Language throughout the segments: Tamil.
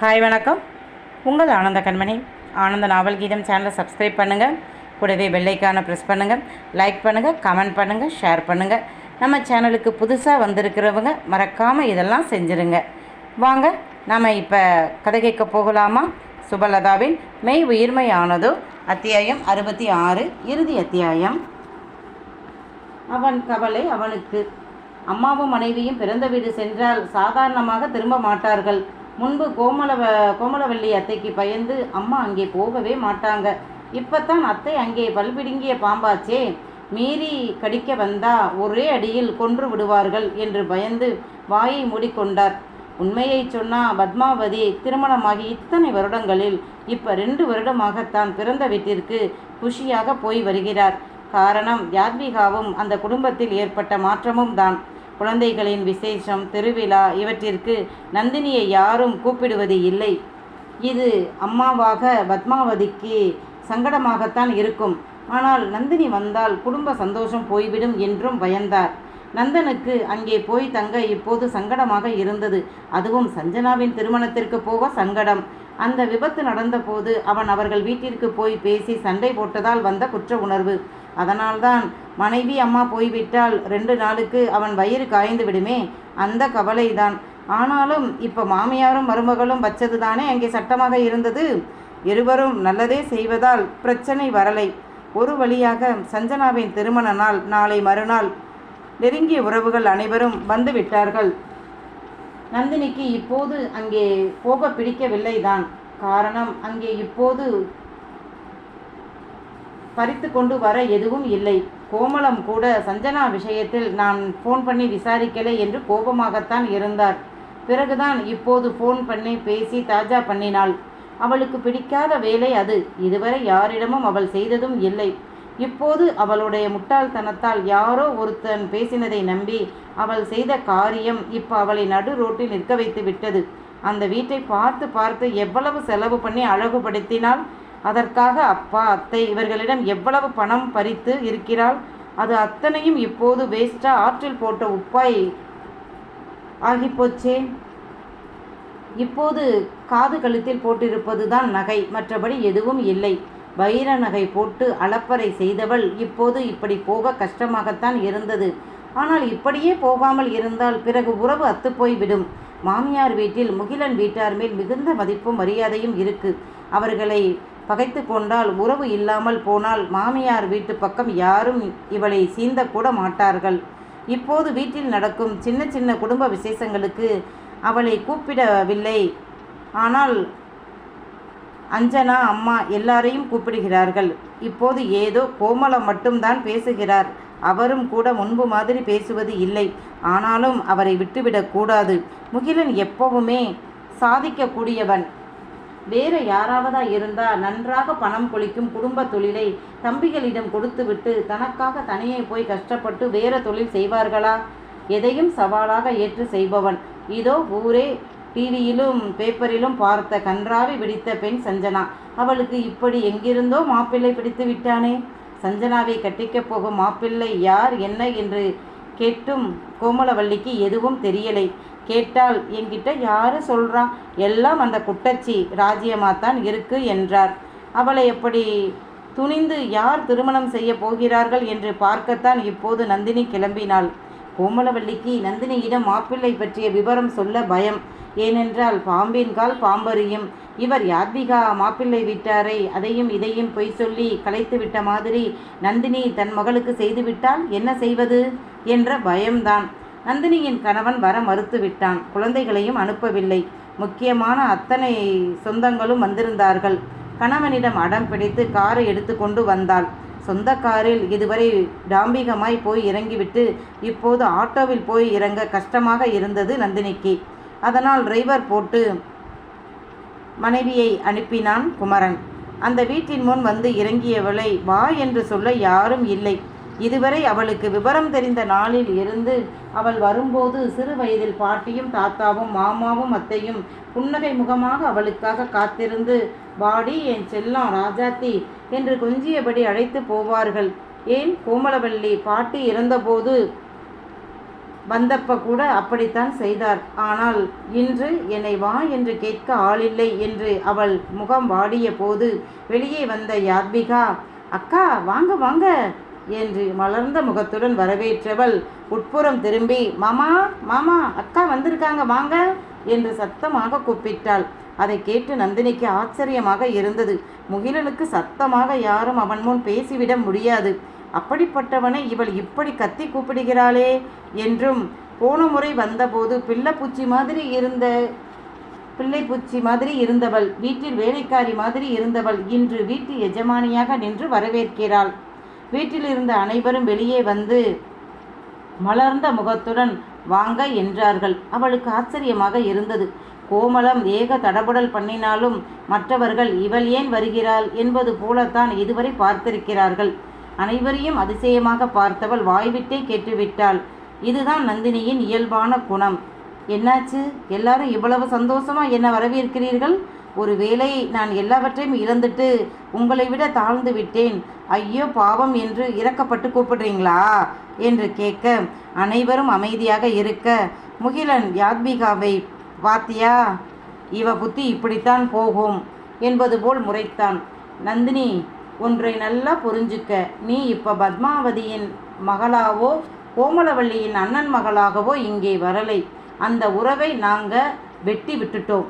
ஹாய் வணக்கம். உங்கள் ஆனந்த கண்மணி. ஆனந்த நாவல் கீதம் சேனலை சப்ஸ்கிரைப் பண்ணுங்கள் கூடவே வெள்ளைக்கான ப்ரெஸ் பண்ணுங்கள் லைக் பண்ணுங்கள் கமெண்ட் பண்ணுங்கள் ஷேர் பண்ணுங்கள் நம்ம சேனலுக்கு புதுசாக வந்திருக்கிறவங்க மறக்காமல் இதெல்லாம் செஞ்சுருங்க. வாங்க நாம் இப்போ கதை கேட்க போகலாமா? சுபலதாவின் மெய் உயிர்மையானதோ அத்தியாயம் அறுபத்தி ஆறு இறுதி அத்தியாயம். அவன் கவலை அவனுக்கு. அம்மாவும் மனைவியும் பிறந்த வீடு சென்றால் சாதாரணமாக திரும்ப மாட்டார்கள். முன்பு கோமலவ கோமலவல்லி அத்தைக்கு பயந்து அம்மா அங்கே போகவே மாட்டாங்க. இப்பத்தான் அத்தை அங்கே பல்பிடுங்கிய பாம்பாச்சே மீறி கடிக்க வந்தா ஒரே அடியில் கொன்று விடுவார்கள் என்று பயந்து வாயை மூடிக்கொண்டார். உண்மையை சொன்னா பத்மாவதி திருமணமாகி இத்தனை வருடங்களில் இப்ப ரெண்டு வருடமாகத்தான் பிறந்த வீட்டிற்கு குஷியாக போய் வருகிறார். காரணம் யாத்விகாவும் அந்த குடும்பத்தில் ஏற்பட்ட மாற்றமும் தான் குழந்தைகளின் விசேஷம் திருவிழா இவற்றிற்கு நந்தினியை யாரும் கூப்பிடுவது இல்லை. இது அம்மாவாக பத்மாவதிக்கு சங்கடமாகத்தான் இருக்கும். ஆனால் நந்தினி வந்தால் குடும்ப சந்தோஷம் போய்விடும் என்றும் பயந்தார். நந்தனுக்கு அங்கே போய் தங்க இப்போது சங்கடமாக இருந்தது. அதுவும் சஞ்சனாவின் திருமணத்திற்கு போக சங்கடம். அந்த விபத்து நடந்தபோது அவன் அவர்கள் வீட்டிற்கு போய் பேசி சண்டை போட்டதால் வந்த குற்ற உணர்வு. அதனால்தான் மனைவி அம்மா போய்விட்டால் ரெண்டு நாளுக்கு அவன் வயிறு காய்ந்து விடுமே அந்த கவலைதான். ஆனாலும் இப்போ மாமியாரும் மருமகளும் வச்சது தானே அங்கே சட்டமாக இருந்தது? இருவரும் நல்லதே செய்வதால் பிரச்சனை வரலை. ஒரு வழியாக சஞ்சனாவின் திருமண நாள் நாளை மறுநாள் நெருங்கிய உறவுகள் அனைவரும் வந்து விட்டார்கள். நந்தினிக்கு இப்போது அங்கே போக பிடிக்கவில்லைதான். காரணம் அங்கே இப்போது பறித்து கொண்டு வர எதுவும் இல்லை. கோமலம் கூட சஞ்சனா விஷயத்தில் நான் ஃபோன் பண்ணி விசாரிக்கலை என்று கோபமாகத்தான் இருந்தார். பிறகுதான் இப்போது ஃபோன் பண்ணி பேசி தாஜா பண்ணினாள். அவளுக்கு பிடிக்காத வேலை அது. இதுவரை யாரிடமும் அவள் செய்ததும் இல்லை. இப்போது அவளுடைய முட்டாள்தனத்தால் யாரோ ஒருத்தன் பேசினதை நம்பி அவள் செய்த காரியம் இப்போ அவளை நடு ரோட்டில் நிற்க வைத்து விட்டது. அந்த வீட்டை பார்த்து பார்த்து எவ்வளவு செலவு பண்ணி அழகுபடுத்தினால் அதற்காக அப்பா அத்தை இவர்களிடம் எவ்வளவு பணம் பறித்து இருக்கிறாள்? அது அத்தனையும் இப்போது வேஸ்டா ஆற்றில் போட்ட உப்பாய் ஆகிப்போச்சே இப்போது காது கழுத்தில் போட்டிருப்பது தான் நகை. மற்றபடி எதுவும் இல்லை. வைர நகை போட்டு அளப்பறை செய்தவள் இப்போது இப்படி போக கஷ்டமாகத்தான் இருந்தது. ஆனால் இப்படியே போகாமல் இருந்தால் பிறகு உறவு அத்துப்போய் விடும் மாமியார் வீட்டில் முகிலன் வீட்டார் மேல் மிகுந்த மதிப்பும் மரியாதையும் இருக்கு. அவர்களை பகைத்து கொண்டால் உறவு இல்லாமல் போனால் மாமியார் வீட்டு பக்கம் யாரும் இவளை சீந்தக்கூட மாட்டார்கள். இப்போது வீட்டில் நடக்கும் சின்ன சின்ன குடும்ப விசேஷங்களுக்கு அவளை கூப்பிடவில்லை. ஆனால் அஞ்சனா அம்மா எல்லாரையும் கூப்பிடுகிறார்கள். இப்போது ஏதோ கோமலம் மட்டும்தான் பேசுகிறார். அவரும் கூட முன்பு மாதிரி பேசுவது இல்லை. ஆனாலும் அவரை விட்டுவிடக்கூடாது முகிலன் எப்பவுமே சாதிக்கக்கூடியவன். வேற யாராவதா இருந்தா நன்றாக பணம் கொளிக்கும் குடும்ப தொழிலை தம்பிகளிடம் கொடுத்துவிட்டு தனக்காக தனியே போய் கஷ்டப்பட்டு வேற தொழில் செய்வார்களா? எதையும் சவாலாக ஏற்று செய்பவன். இதோ ஊரே டிவியிலும் பேப்பரிலும் பார்த்த கன்றாவி பிடித்த பெண் சஞ்சனா. அவளுக்கு இப்படி எங்கிருந்தோ மாப்பிள்ளை பிடித்து விட்டானே? சஞ்சனாவை கட்டிக்கப் போகும் மாப்பிள்ளை யார் என்ன என்று கேட்டும் கோமலவள்ளிக்கு எதுவும் தெரியலை. கேட்டால் என்கிட்ட யாரு சொல்றா? எல்லாம் அந்த குட்டச்சி ராஜ்யமாத்தான் இருக்கு என்றார். அவளை எப்படி துணிந்து யார் திருமணம் செய்ய போகிறார்கள் என்று பார்க்கத்தான் இப்போது நந்தினி கிளம்பினாள். கோமலவல்லிக்கு நந்தினியிடம் மாப்பிள்ளை பற்றிய விவரம் சொல்ல பயம். ஏனென்றால் பாம்பின் கால் பாம்பறியும். இவர் யாத்விகா மாப்பிள்ளை விட்டாரை. அதையும் இதையும் பொய் சொல்லி கலைத்து விட்ட மாதிரி நந்தினி தன் மகளுக்கு செய்துவிட்டால் என்ன செய்வது? என்ற பயம்தான். நந்தினியின் கணவன் வர மறுத்துவிட்டான். குழந்தைகளையும் அனுப்பவில்லை. முக்கியமான அத்தனை சொந்தங்களும் வந்திருந்தார்கள். கணவனிடம் அடம் பிடித்து காரை எடுத்துக்கொண்டு வந்தாள். சொந்த காரில் இதுவரை டாம்பிகமாய் போய் இறங்கிவிட்டு இப்போது ஆட்டோவில் போய் இறங்க கஷ்டமாக இருந்தது நந்தினிக்கு. அதனால் டிரைவர் போட்டு மனைவியை அனுப்பினான் குமரன். அந்த வீட்டின் முன் வந்து இறங்கியவளை வா என்று சொல்ல யாரும் இல்லை. இதுவரை அவளுக்கு விவரம் தெரிந்த நாளில் இருந்து அவள் வரும்போது சிறு வயதில் பாட்டியும் தாத்தாவும் மாமாவும் அத்தையும் புன்னகை முகமாக அவளுக்காக காத்திருந்து வாடி என் செல்லம் ராஜாத்தி என்று கொஞ்சியபடி அழைத்து போவார்கள். ஏன் கோமலவல்லி பாட்டி இறந்தபோது வந்தப்ப கூட அப்படித்தான் செய்தார். ஆனால் இன்று என்னை வா என்று கேட்க ஆளில்லை என்று அவள் முகம் வாடிய போது வெளியே வந்த யாத்விகா அக்கா வாங்க வாங்க. என்று மலர்ந்த முகத்துடன் வரவேற்றவள் உட்புறம் திரும்பி மாமா மாமா அக்கா வந்திருக்காங்க வாங்க என்று சத்தமாக கூப்பிட்டாள். அதை கேட்டு நந்தினிக்கு ஆச்சரியமாக இருந்தது. முகிலனுக்கு சத்தமாக யாரும் அவன் முன் பேசிவிட முடியாது. அப்படிப்பட்டவனை இவள் இப்படி கத்தி கூப்பிடுகிறாளே என்றும் போன முறை வந்தபோது பிள்ளைப்பூச்சி மாதிரி இருந்த பிள்ளைப்பூச்சி மாதிரி இருந்தவள் வீட்டில் வேலைக்காரி மாதிரி இருந்தவள் இன்று வீட்டு எஜமானியாக நின்று வரவேற்கிறாள். வீட்டில் இருந்த அனைவரும் வெளியே வந்து மலர்ந்த முகத்துடன் வாங்க என்றார்கள். அவளுக்கு ஆச்சரியமாக இருந்தது. கோமலம் ஏக தடபுடல் பண்ணினாலும் மற்றவர்கள் இவள் ஏன் வருகிறாள்? என்பது போலத்தான் இதுவரை பார்த்திருக்கிறார்கள். அனைவரையும் அதிசயமாக பார்த்தவள் வாய்விட்டே கேட்டுவிட்டாள். இதுதான் நந்தினியின் இயல்பான குணம். என்னாச்சு? எல்லாரும் இவ்வளவு சந்தோஷமா என்ன வரவேற்கிறீர்கள்? ஒருவேளை நான் எல்லாவற்றையும் இழந்துட்டு உங்களை விட தாழ்ந்து விட்டேன். ஐயோ பாவம் என்று இறக்கப்பட்டு கூப்பிடுறீங்களா? என்று கேட்க அனைவரும் அமைதியாக இருக்க முகிலன் யாத்மிகாவை பார்த்தியா இவ புத்தி இப்படித்தான் போகும் என்பது போல் முறைத்தான். நந்தினி ஒன்றை நல்லா புரிஞ்சுக்க. நீ இப்போ பத்மாவதியின் மகளாவோ கோமலவள்ளியின் அண்ணன் மகளாகவோ இங்கே வரலை. அந்த உறவை நாங்கள் வெட்டி விட்டுட்டோம்.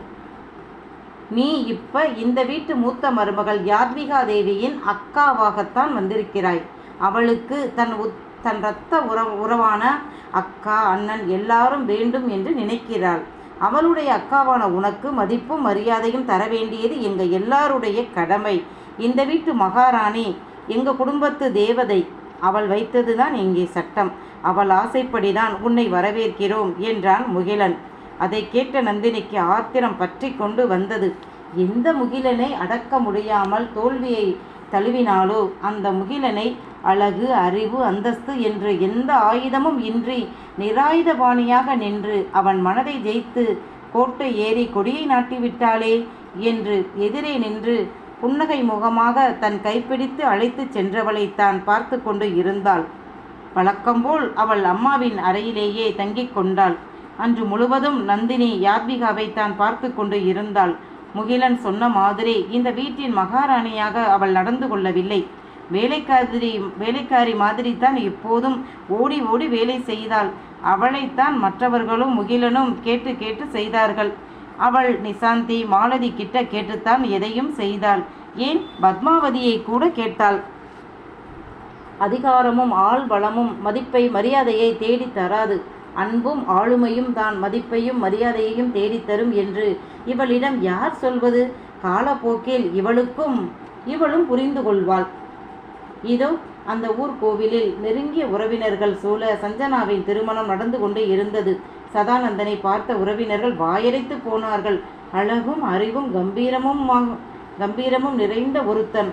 நீ இப்ப இந்த வீட்டு மூத்த மருமகள் யாத்விகா தேவியின் அக்காவாகத்தான் வந்திருக்கிறாய். அவளுக்கு தன் உத் தன் இரத்த உறவு உறவான அக்கா அண்ணன் எல்லாரும் வேண்டும் என்று நினைக்கிறாள். அவளுடைய அக்காவான உனக்கு மதிப்பும் மரியாதையும் தர வேண்டியது எங்கள் எல்லாருடைய கடமை. இந்த வீட்டு மகாராணி எங்கள் குடும்பத்து தேவதை அவள் வைத்ததுதான் இங்கே சட்டம். அவள் ஆசைப்படிதான் உன்னை வரவேற்கிறோம் என்றான் முகிலன். அதை கேட்ட நந்தினிக்கு ஆத்திரம் பற்றி கொண்டு வந்தது. எந்த முகிலனை அடக்க முடியாமல் தோல்வியை தழுவினாலோ அந்த முகிலனை அழகு அறிவு அந்தஸ்து என்று எந்த ஆயுதமும் இன்றி நிராயுதபாணியாக நின்று அவன் மனதை ஜெயித்து கோட்டை ஏறி கொடியை நாட்டிவிட்டாளே என்று எதிரே நின்று புன்னகை முகமாக தன் கைப்பிடித்து அழைத்துச் சென்றவளை தான் பார்த்து கொண்டு இருந்தாள். வழக்கம்போல் அவள் அம்மாவின் அறையிலேயே தங்கிக் கொண்டாள். அன்று முழுவதும் நந்தினி யாத்விகாவை தான் பார்த்து கொண்டு இருந்தாள். முகிலன் சொன்ன மாதிரி இந்த வீட்டின் மகாராணியாக அவள் நடந்து கொள்ளவில்லை. வேலைக்காரி வேலைக்காரி மாதிரி தான் எப்போதும் ஓடி ஓடி வேலை செய்தாள். அவளைத்தான் மற்றவர்களும் முகிலனும் கேட்டு கேட்டு செய்தார்கள். அவள் நிசாந்தி மாலதி கிட்ட கேட்டுத்தான் எதையும் செய்தாள். ஏன்? பத்மாவதியை கூட கேட்டாள். அதிகாரமும் ஆள் வளமும் மதிப்பை மரியாதையை தேடித் தராது. அன்பும் ஆளுமையும் தான் மதிப்பையும் மரியாதையையும் தேடித்தரும் என்று இவளிடம் யார் சொல்வது? காலப்போக்கில் இவளுக்கும் இவளும் புரிந்து கொள்வாள். இதோ அந்த ஊர் கோவிலில் நெருங்கிய உறவினர்கள் சூழ சஞ்சனாவின் திருமணம் நடந்து கொண்டே இருந்தது. சதானந்தனை பார்த்த உறவினர்கள் வாயடைத்து போனார்கள். அழகும் அறிவும் கம்பீரமும் மா- கம்பீரமும் நிறைந்த ஒருத்தன்.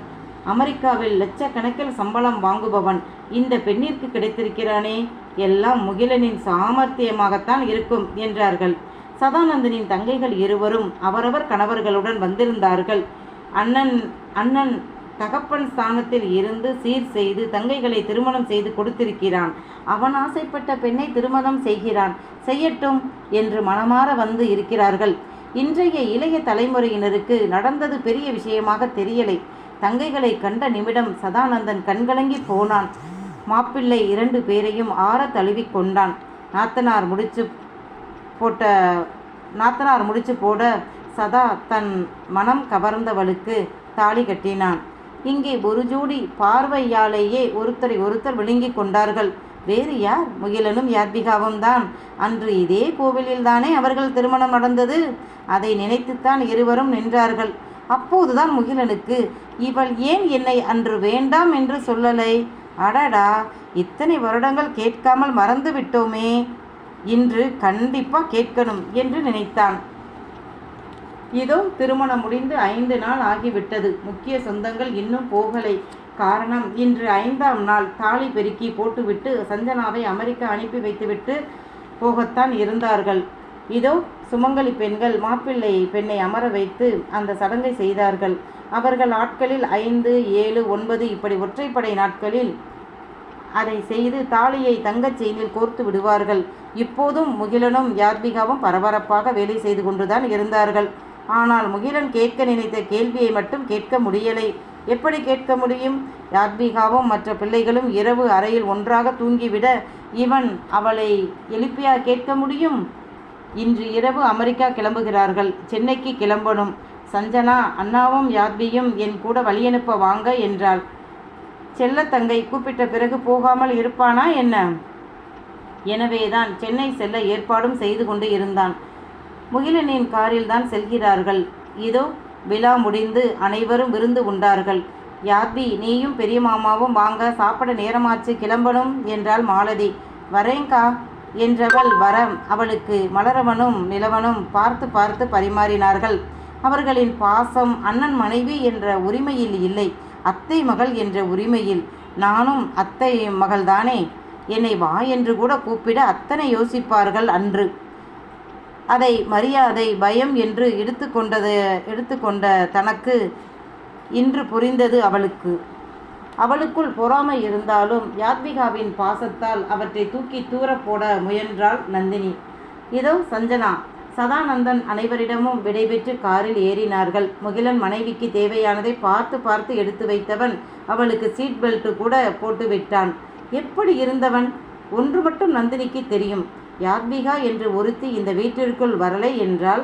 அமெரிக்காவில் லட்சக்கணக்கில் சம்பளம் வாங்குபவன் இந்த பெண்ணிற்கு கிடைத்திருக்கிறானே? எல்லாம் முகிலனின் சாமர்த்தியமாகத்தான் இருக்கும் என்றார்கள். சதானந்தனின் தங்கைகள் இருவரும் அவரவர் கணவர்களுடன் வந்திருந்தார்கள். அண்ணன் அண்ணன் தகப்பன் ஸ்தானத்தில் இருந்து சீர் செய்து தங்கைகளை திருமணம் செய்து கொடுத்திருக்கிறான். அவன் ஆசைப்பட்ட பெண்ணை திருமணம் செய்கிறான். செய்யட்டும் என்று மனமாற வந்து இருக்கிறார்கள். இன்றைய இளைய தலைமுறையினருக்கு நடந்தது பெரிய விஷயமாக தெரியலை. தங்கைகளை கண்ட நிமிடம் சதானந்தன் கண்கலங்கி போனான். மாப்பிள்ளை இரண்டு பேரையும் ஆற தழுவிக் கொண்டான். நாத்தனார் முடிச்சு போட்ட நாத்தனார் முடிச்சு போட சதா தன் மனம் கவர்ந்தவளுக்கு தாலி கட்டினான். இங்கே ஒரு ஜோடி பார்வையாலேயே ஒருத்தரை ஒருத்தர் விழுங்கி கொண்டார்கள். வேறு யார்? முகிலனும் யாத்விகாவும் தான். அன்று இதே கோவிலில்தானே அவர்கள் திருமணம் நடந்தது? அதை நினைத்துத்தான் இருவரும் நின்றார்கள். அப்போதுதான் முகிலனுக்கு இவள் ஏன் என்னை அன்று வேண்டாம் என்று சொல்லலை? அடடா இத்தனை வருடங்கள் கேட்காமல் மறந்து விட்டோமே. இன்று கண்டிப்பா கேட்கணும் என்று நினைத்தான். இதோ திருமணம் முடிந்து ஐந்து நாள் ஆகிவிட்டது. முக்கிய சொந்தங்கள் இன்னும் போகலை. காரணம் இன்று ஐந்தாம் நாள். தாலி பெருக்கி போட்டுவிட்டு சஞ்சனாவை அமெரிக்கா அனுப்பி வைத்துவிட்டு போகத்தான் இருந்தார்கள். இதோ சுமங்கலி பெண்கள் மாப்பிள்ளை பெண்ணை அமர வைத்து அந்த சடங்கை செய்தார்கள். அவர்கள் ஆட்களில் ஐந்து ஏழு ஒன்பது இப்படி ஒற்றைப்படை நாட்களில் அதை செய்து தாலியை தங்கச் செயினில் கோர்த்து விடுவார்கள். இப்போதும் முகிலனும் யார்பிகாவும் பரபரப்பாக வேலை செய்து கொண்டுதான் இருந்தார்கள். ஆனால் முகிலன் கேட்க நினைத்த கேள்வியை மட்டும் கேட்க முடியலை. எப்படி கேட்க முடியும்? யார்பிகாவும் மற்ற பிள்ளைகளும் இரவு அறையில் ஒன்றாக தூங்கிவிட இவன் அவளை எழுப்பியா கேட்க முடியும்? இன்று இரவு அமெரிக்கா கிளம்புகிறார்கள். சென்னைக்கு கிளம்பணும். சஞ்சனா அண்ணாவும் யாத்வியும் என் கூட வழியனுப்ப வாங்க என்றாள். செல்லத்தங்கை கூப்பிட்ட பிறகு போகாமல் இருப்பானா என்ன? எனவேதான் சென்னை செல்ல ஏற்பாடும் செய்து கொண்டு இருந்தான். முகிலனின் காரில் தான் செல்கிறார்கள். இதோ விழா முடிந்து அனைவரும் விருந்து உண்டார்கள். யாத்வி நீயும் பெரிய மாமாவும் வாங்க சாப்பிட நேரமாச்சு. கிளம்பணும் என்றாள் மாலதி. வரேங்கா என்றவள் வர அவளுக்கு மலரவனும் நிலவனும் பார்த்து பார்த்து பரிமாறினார்கள். அவர்களின் பாசம் அண்ணன் மனைவி என்ற உரிமையில் இல்லை. அத்தை மகள் என்ற உரிமையில். நானும் அத்தை மகள்தானே. என்னை வா என்று கூட கூப்பிட அத்தனை யோசிப்பார்கள் அன்று. அதை மரியாதை பயம் என்று எடுத்துக்கொண்டது எடுத்துக்கொண்ட தனக்கு இன்று புரிந்தது அவளுக்கு. அவளுக்குள் பொறாமை இருந்தாலும் யாத்விகாவின் பாசத்தால் அவற்றை தூக்கி தூர போட முயன்றாள் நந்தினி. இதோ சஞ்சனா. சதானந்தன் அனைவரிடமும் விடைபெற்று காரில் ஏறினார்கள். முகிலன் மனைவிக்கு தேவையானதை பார்த்து பார்த்து எடுத்து வைத்தவன் அவளுக்கு சீட் பெல்ட் கூட போட்டு விட்டான். எப்படி இருந்தவன்? ஒன்று மட்டும் நந்தினிக்கு தெரியும். யாத்விகா என்று ஒருத்தி இந்த வீட்டிற்குள் வரலை என்றால்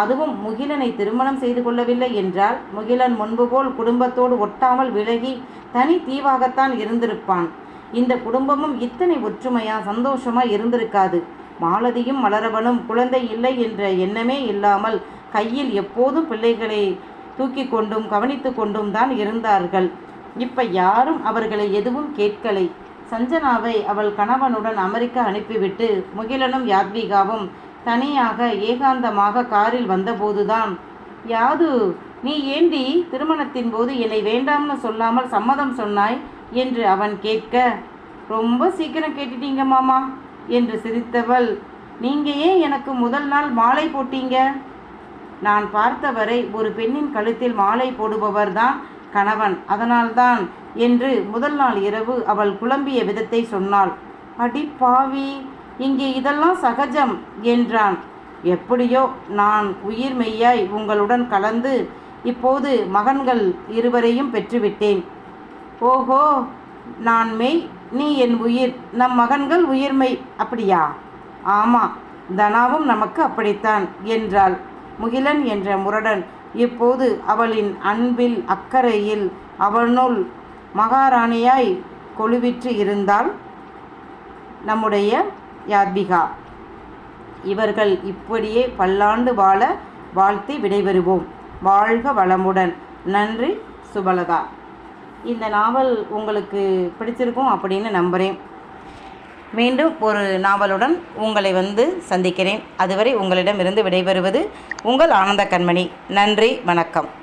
அதுவும் முகிலனை திருமணம் செய்து கொள்ளவில்லை என்றால் முகிலன் முன்பு போல் குடும்பத்தோடு ஒட்டாமல் விலகி தனி தீவாகத்தான் இருந்திருப்பான். இந்த குடும்பமும் இத்தனை ஒற்றுமையா சந்தோஷமா இருந்திருக்காது. மாலதியும் மலரவனும் குழந்தை இல்லை என்ற எண்ணமே இல்லாமல் கையில் எப்போதும் பிள்ளைகளை தூக்கி கொண்டும் கவனித்து கொண்டும் தான் இருந்தார்கள். இப்ப யாரும் அவர்களை எதுவும் கேட்கலை. சஞ்சனாவை அவள் கணவனுடன் அமெரிக்கா அனுப்பிவிட்டு முகிலனும் யாத்விகாவும் தனியாக ஏகாந்தமாக காரில் வந்தபோதுதான் யாது நீ ஏண்டி திருமணத்தின் போது என்னை வேண்டாம்னு சொல்லாமல் சம்மதம் சொன்னாய்? என்று அவன் கேட்க ரொம்ப சீக்கிரம் கேட்டுட்டீங்க மாமா என்று சிரித்தவள் நீங்க ஏன் எனக்கு முதல் நாள் மாலை போட்டீங்க? நான் பார்த்தவரை ஒரு பெண்ணின் கழுத்தில் மாலை போடுபவர்தான் கணவன் அதனால்தான் என்று முதல் நாள் இரவு அவள் குழம்பிய விதத்தை சொன்னாள். அடி பாவி! இங்கே இதெல்லாம் சகஜம் என்றான். எப்படியோ நான் உயிர் மெய்யாய் உங்களுடன் கலந்து இப்போது மகன்கள் இருவரையும் பெற்றுவிட்டேன். ஓஹோ நான் மெய் நீ என் உயிர் நம் மகன்கள் உயிர்மை அப்படியா? ஆமாம் தனாவும் நமக்கு அப்படித்தான் என்றாள். முகிலன் என்ற முரடன் இப்போது அவளின் அன்பில் அக்கறையில் அவனுள் மகாராணியாய் கொழுவிற்று இருந்தால் நம்முடைய யாத்விகா இவர்கள் இப்படியே பல்லாண்டு வாழ வாழ்த்தி விடைபெறுவோம். வாழ்க வளமுடன். நன்றி சுபலதா. இந்த நாவல் உங்களுக்கு பிடிச்சிருக்கும் அப்படின்னு நம்புகிறேன் மீண்டும் ஒரு நாவலுடன் உங்களை வந்து சந்திக்கிறேன். அதுவரை உங்களிடமிருந்து விடைபெறுவது உங்கள் ஆனந்த கண்மணி. நன்றி வணக்கம்.